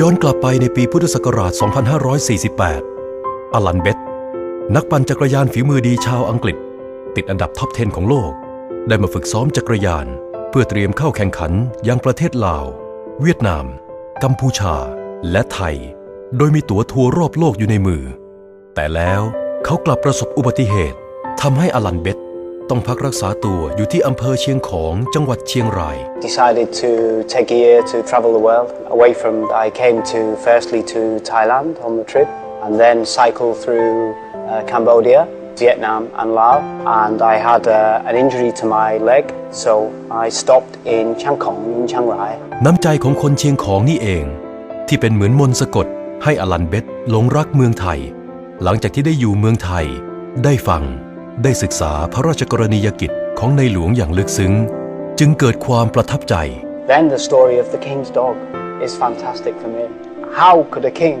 ย้อนกลับไปในปีพุทธศักราช 2548 อลันเบตนักปั่นจักรยานฝีมือดีชาวอังกฤษ ติดอันดับท็อป 10 ของโลก ได้มาฝึกซ้อมจักรยาน เพื่อเตรียมเข้าแข่งขันยังประเทศลาว เวียดนาม กัมพูชา และไทย โดยมีตั๋วทัวร์รอบโลกอยู่ในมือ แต่แล้วเขากลับประสบอุบัติเหตุทำให้อลันเบต ต้องพักรักษาตัวอยู่ที่อำเภอเชียงของจังหวัดเชียงราย decided to take a year to travel the world away from I came to firstly to Thailand on the trip and then cycle through uh, Cambodia Vietnam and Laos and I had uh, an injury to my leg so I stopped in Chiang Khong in Chiang Rai น้ำใจของคนเชียงของนี่เอง ที่เป็นเหมือนมนต์สะกดให้อลันเบตหลงรักเมืองไทย หลังจากที่ได้อยู่เมืองไทย ได้ฟัง ได้ศึกษาพระราชกรณียกิจของในหลวงอย่างลึกซึ้ง จึงเกิดความประทับใจ Then the story of the king's dog is fantastic for me. How could a king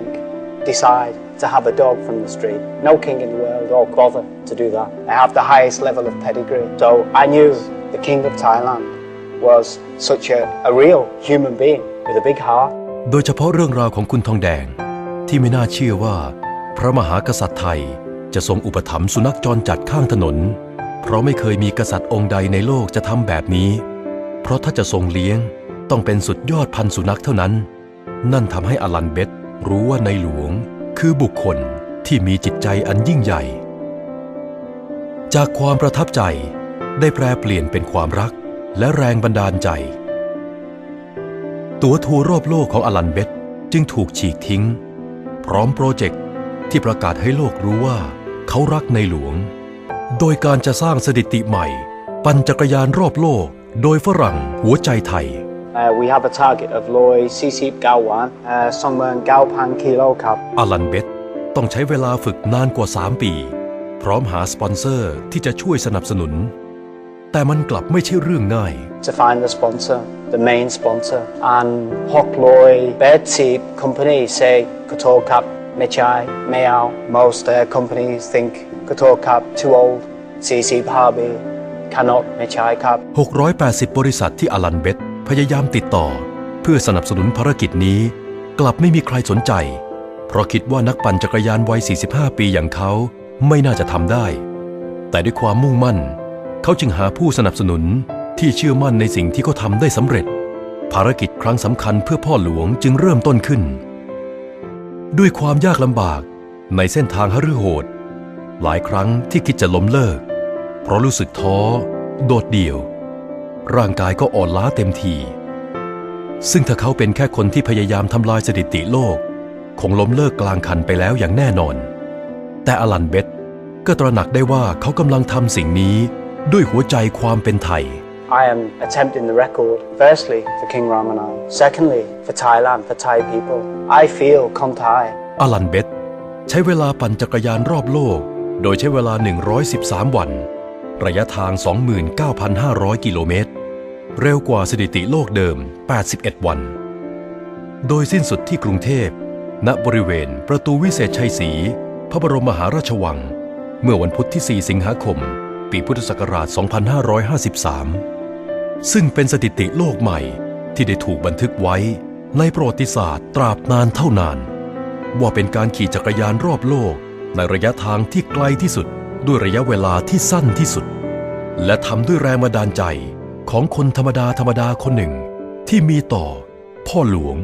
decide to have a dog from the street? No king in the world or bother to do that. I have the highest level of pedigree. So I knew the king of Thailand was such a, a real human being with a big heart. โดยเฉพาะเรื่องราวของคุณทองแดง ที่ไม่น่าเชื่อว่า พระมหากษัตริย์ไทย จะทรงอุปถัมภ์สุนัขจรจัดข้างถนน เพราะไม่เคยมีกษัตริย์องค์ใดในโลกจะทำแบบนี้ เพราะถ้าจะทรงเลี้ยงต้องเป็นสุดยอดพันสุนัขเท่านั้น นั่นทำให้อลันเบตรู้ว่าในหลวงคือบุคคลที่มีจิตใจอันยิ่งใหญ่ จากความประทับใจได้แปลเปลี่ยนเป็นความรักและแรงบันดาลใจ ตั๋วทัวร์รอบโลกของอลันเบตจึงถูกฉีกทิ้ง พร้อมโปรเจกต์ที่ประกาศให้โลกรู้ว่า เขารักในหลวง โดยการจะสร้างสถิติใหม่ ปั่นจักรยานรอบโลก โดยฝรั่งหัวใจไทย Uh, we have a target of Loy Sisip Gawan, uh, Songman Galpan Kilo Cup. อลันเบตต้องใช้เวลาฝึกนานกว่า 3 ปี พร้อมหาสปอนเซอร์ที่จะช่วยสนับสนุน แต่มันกลับไม่ใช่เรื่องง่าย to find the sponsor, the main sponsor. And Hok Loy Birdseed Company say Kotor Cup Mechai Mayao. Most uh, companies think Kotor Cup too old. CC Barbie cannot Mechai Cup. 680 บริษัทที่อลันเบตพยายามติดต่อ เพื่อสนับสนุนภารกิจนี้ กลับไม่มีใครสนใจ เพราะคิดว่านักปั่นจักรยานวัย 45 ปีอย่างเขาไม่น่าจะทำได้ แต่ด้วยความมุ่งมั่น เขาจึงหาผู้สนับสนุนที่เชื่อมั่นในสิ่งที่เขาทำได้สำเร็จ ภารกิจครั้งสำคัญเพื่อพ่อหลวงจึงเริ่มต้นขึ้น ด้วยความยากลำบากในเส้นทางหฤโหด หลายครั้งที่คิดจะล้มเลิก เพราะรู้สึกท้อ โดดเดี่ยว ร่างกายก็อ่อนล้าเต็มที ซึ่งถ้าเขาเป็นแค่คนที่พยายามทำลายสถิติโลก คงล้มเลิกกลางคันไปแล้วอย่างแน่นอน แต่อลันเบตก็ตระหนักได้ว่าเขากำลังทำสิ่งนี้ด้วยหัวใจความเป็นไทย I am attempting the record, firstly for King Ramanai, secondly for Thailand, for Thai people. I feel Kontai. อลันเบตใช้เวลาปั่นจักรยานรอบโลก โดยใช้เวลา 113 วัน ระยะทาง 29,500 กิโลเมตร เร็วกว่าสถิติโลกเดิม 81 วัน โดยสิ้นสุดที่กรุงเทพ ณ บริเวณประตูวิเศษชัยศรี พระบรมมหาราชวัง เมื่อวันพุธที่ 4 สิงหาคม ปีพุทธศักราช 2553 ซึ่งเป็นสถิติโลกใหม่ที่ได้ถูกบันทึกไว้ในประวัติศาสตร์ตราบนานเท่านาน ว่าเป็นการขี่จักรยานรอบโลก ในระยะทางที่ไกลที่สุด ด้วยระยะเวลาที่สั้นที่สุด และทำด้วยแรงบันดาลใจของคนธรรมดาธรรมดาคนหนึ่ง ที่มีต่อ พ่อหลวง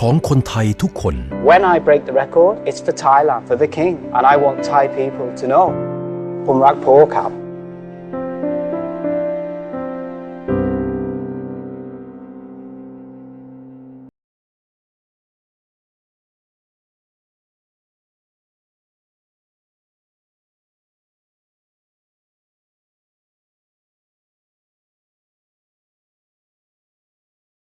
ของคนไทยทุกคน When I break the record, it's for Thailand, for the king, and I want Thai people to know. Pumrak Po Cup